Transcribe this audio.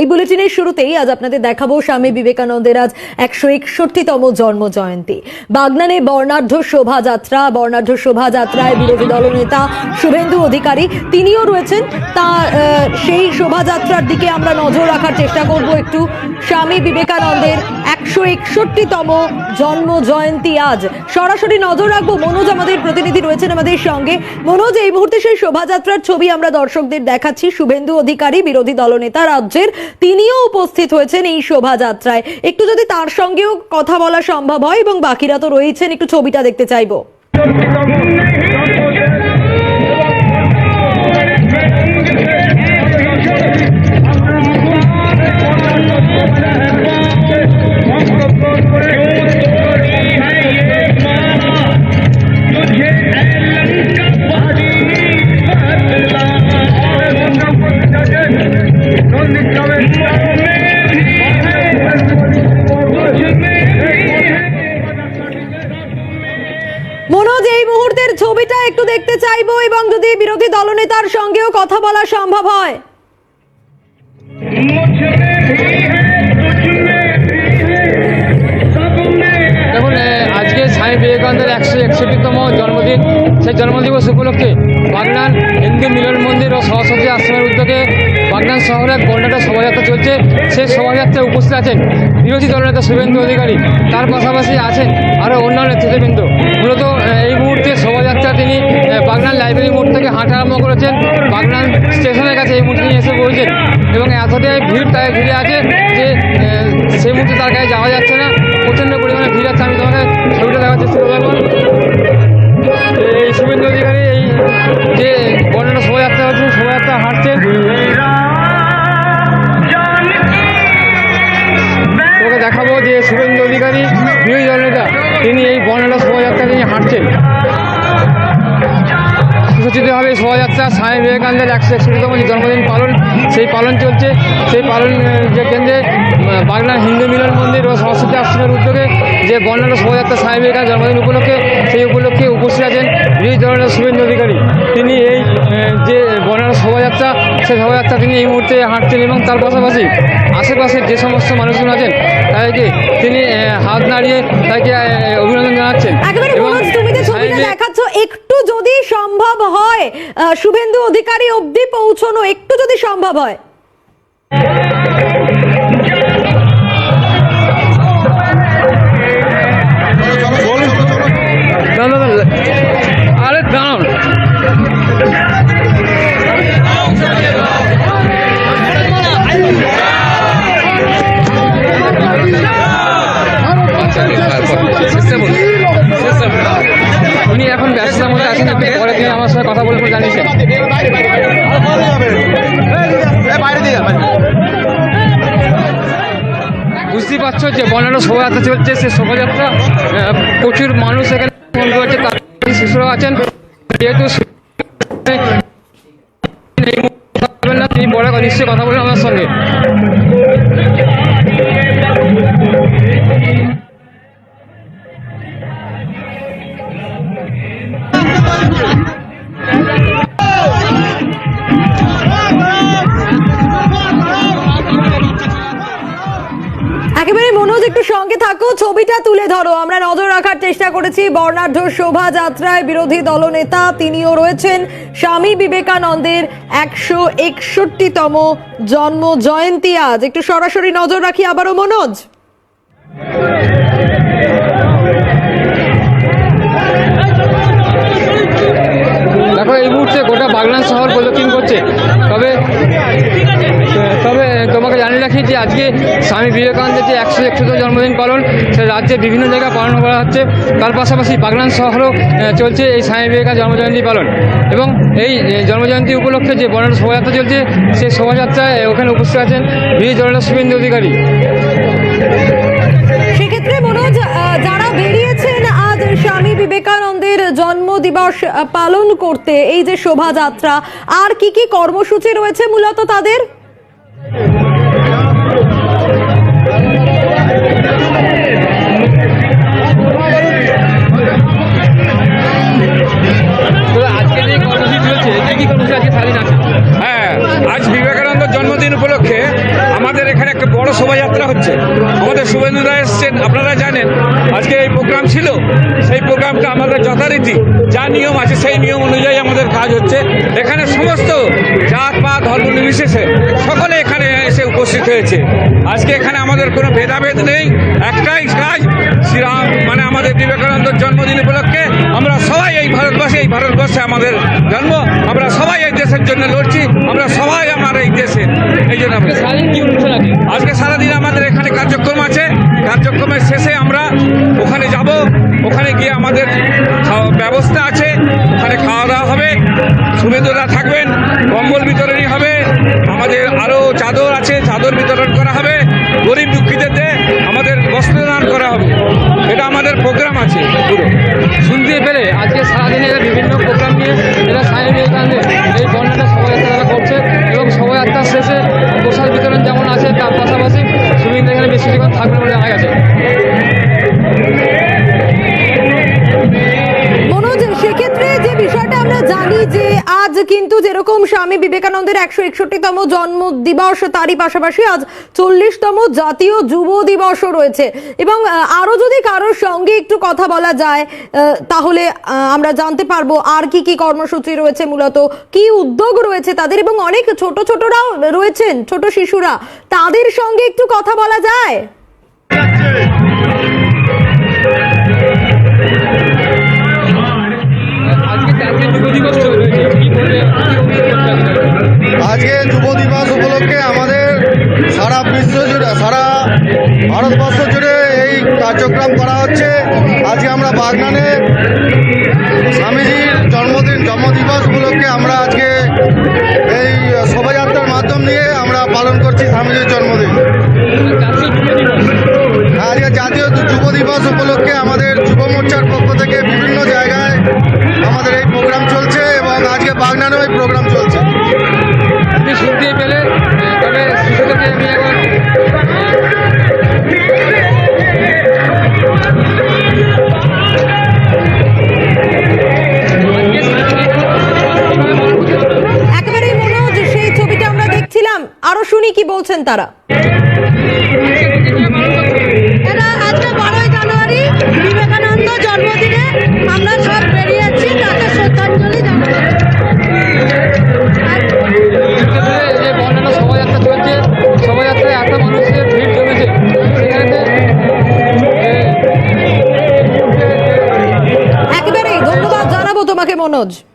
এই বুলেটিনের শুরুতেই আজ আপনাদের দেখাবো স্বামী বিবেকানন্দের আজ একশো একষট্টিতম জন্ম জয়ন্তী বাগনানে বর্ণাঢ্য শোভাযাত্রা, বর্ণাঢ্য শোভাযাত্রায় বিরোধী দলনেতা শুভেন্দু অধিকারী, তিনিও রয়েছেন। তা সেই শোভাযাত্রার দিকে আমরা নজর রাখার চেষ্টা করব একটু। স্বামী বিবেকানন্দের একশো একষট্টিতম জন্ম জয়ন্তী আজ। সরাসরি নজর রাখব, মনোজ আমাদের প্রতিনিধি রয়েছেন আমাদের সঙ্গে। মনোজ, এই মুহূর্তে সেই শোভাযাত্রার ছবি আমরা দর্শকদের দেখাচ্ছি। শুভেন্দু অধিকারী, বিরোধী দলনেতা, রাজ্যের তিনিও উপস্থিত হয়েছেন এই শোভাযাত্রায়। একটু যদি তার সঙ্গেও কথা বলা সম্ভব হয়, এবং বাকিরা তো রয়েছেন, একটু ছবিটা দেখতে চাইব। চাইব এবং যদি বিরোধী দলনেতার সঙ্গেও কথা বলা সম্ভব হয়। আজকে স্বামী বিবেকানন্দের একশো একষট্টিতম জন্মদিন। সেই জন্মদিবস উপলক্ষে বাগনান হিন্দু মিলন মন্দির ও সরস্বতী আশ্রমের উদ্যোগে বাগনান শহরে এক শোভাযাত্রা চলছে। সেই শোভাযাত্রায় উপস্থিত আছেন বিরোধী দলনেতা শুভেন্দু অধিকারী। তার পাশাপাশি আছেন আরও অন্যান্য নেতৃত্ববৃন্দ মূলত মুহূর্তে শোভাযাত্রা তিনি বাগনান লাইব্রেরি মোড় থেকে হাঁটা আরম্ভ করেছেন। বাগনান স্টেশনের কাছে এই মুহূর্তে এসে পড়েছেন এবং এতটাই ভিড় তাই ভিড়ে আছে যে সেই মুহূর্তে তার কাছে যাওয়া যাচ্ছে না। প্রচণ্ড পরিমাণে ভিড় আছে। আমি তোমাকে ছবিটা দেখার চেষ্টা করব এই শুভেন্দু অধিকারী, এই যে বর্ণনা শোভাযাত্রা হচ্ছে শোভাযাত্রা হাঁটছেন। যে শুভেন্দু অধিকারী বিরোধী দলনেতা তিনি এই বর্ণনা শোভাযাত্রা নিয়ে হাঁটছেন। সুসজ্জিতভাবে এই শোভাযাত্রা স্বামী বিবেকানন্দের একশো একষট্টিতম যে জন্মদিন পালন সেই পালন চলছে। সেই পালন যে কেন্দ্রে আহ, বাগনান হিন্দু মিলন মন্দির ও সরস্বতী আশ্রমের উদ্যোগে যে বর্ণাঢ্য শোভাযাত্রা স্বামী বিবেকানন্দ জন্মদিন উপলক্ষে সেই উপলক্ষে উপস্থিত আছেন বিরোধী দলের শুভেন্দু অধিকারী। তিনি এই যে বর্ণাঢ্য শোভাযাত্রা সেই শোভাযাত্রা তিনি এই মুহূর্তে হাঁটছেন এবং তার পাশাপাশি আশেপাশের যে সমস্ত মানুষজন আছেন তাদেরকে তিনি হাত নাড়িয়ে তাকে অভিনন্দন জানাচ্ছেন। এবং দেখাচ্ছ একটু যদি সম্ভব হয় আহ, শুভেন্দু অধিকারী অবধি পৌঁছনো একটু যদি সম্ভব হয়। পারছ যে বর্ণাঢ্য শোভাযাত্রা চলছে, সে শোভাযাত্রা প্রচুর মানুষ এখানে ফোন তার শিশুরা আছেন। যেহেতু তিনি বড় নিশ্চয়ই কথা বলেন আমার সঙ্গে। ছবিটা তুলে ধরো। আমরা নজর রাখার চেষ্টা করেছি বর্ণাঢ্য শোভাযাত্রায় বিরোধী দলনেতা তিনিও রয়েছেন। স্বামী বিবেকানন্দের একশো একষট্টিতম জন্ম জয়ন্তী আজ। একটু সরাসরি নজর রাখি আবারও মনোজ। দেখো, এই মুহূর্তে গোটা বাগনান শহর প্রদক্ষিণ করছে। তবে তবে তোমাকে জানিয়ে রাখি যে আজকে স্বামী বিবেকানন্দের যে একশো একশোতম জন্মদিন পালন সে রাজ্যে বিভিন্ন জায়গায় পালন করা হচ্ছে। তার পাশাপাশি বাগনান শহরেও চলছে এই স্বামী বিবেকানন্দ জন্মজয়ন্তী পালন। এবং এই জন্মজয়ন্তী উপলক্ষে যে বর্ণাঢ্য শোভাযাত্রা চলছে সেই শোভাযাত্রায় ওখানে উপস্থিত আছেন বিরোধী দলের শুভেন্দু অধিকারী। সেক্ষেত্রে মনোজ যারা বেরিয়েছেন আজ স্বামী বিবেকানন্দের জন্ম দিবস পালন করতে, এই যে শোভাযাত্রা, আর কি কি কর্মসূচি রয়েছে মূলত তাদের? শোভাযাত্রা হচ্ছে। আমাদের শুভেন্দুরা এসছেন, আপনারা জানেন, আজকে এই প্রোগ্রাম ছিল। সেই প্রোগ্রামটা আমাদের যথারীতি, যা নিয়ম আছে সেই নিয়ম অনুযায়ী আমাদের কাজ হচ্ছে। এখানে সমস্ত জাত হয়েছে। আজকে এখানে আমাদের কোনো ভেদাভেদ নেই। একটাই কাজ শ্রীরাম মানে আমাদের বিবেকানন্দের জন্মদিন উপলক্ষে আমরা সবাই এই ভারতবর্ষে এই ভারতবর্ষে আমাদের জন্ম। আমরা সবাই এই দেশের জন্য লড়ছি। আমরা সবাই আমার এই দেশে। এই জন্য আজকে সারাদিন আমাদের এখানে কার্যক্রম আছে। কার্যক্রমের শেষে আমরা ওখানে যাব। ওখানে গিয়ে আমাদের ব্যবস্থা আছে। ওখানে খাওয়া দাওয়া হবে। শুভেন্দুরা থাকবেন। কম্বল বিতরণী হবে। আমাদের শুনতে পেলে আজকে সারাদিনে কিন্তু যেরকম স্বামী বিবেকানন্দের একশো একষট্টিতম জন্ম দিবস, তারই পাশাপাশি আজ চল্লিশতম জাতীয় যুব দিবসও রয়েছে। এবং আরও যদি কারোর সঙ্গে একটু কথা বলা যায় তাহলে আমরা জানতে পারব আর কি কি কর্মসূচি রয়েছে মূলত, কি উদ্যোগ রয়েছে তাদের, এবং অনেক ছোট ছোটরাও রয়েছেন, ছোট শিশুরা। তাদের সঙ্গে একটু কথা বলা যায়। আজকে যুব দিবস আজকে যুব দিবস উপলক্ষে আমাদের সারা বিশ্ব জুড়ে, সারা ভারতবর্ষ জুড়ে এই কার্যক্রম করা হচ্ছে। আজকে আমরা বাগনানে স্বামীজির জন্মদিন, জন্মদিবস উপলক্ষে আমরা আজকে এই শোভাযাত্রার মাধ্যম দিয়ে আমরা পালন করছি স্বামীজির জন্মদিন। দিবস আজকে জাতীয় যুব দিবস উপলক্ষে আমাদের প্রোগ্রাম চলছে আপনি শুনতে পেলে তবে শিশুদেরকে আমি একবার একেবারেই মনোজ সেই ছবিটা আমরা দেখছিলাম। আরও শুনি কি বলছেন তারা। এটা আজকে বারোই জানুয়ারি বিবেকানন্দ জন্মদিনে। একেবারেই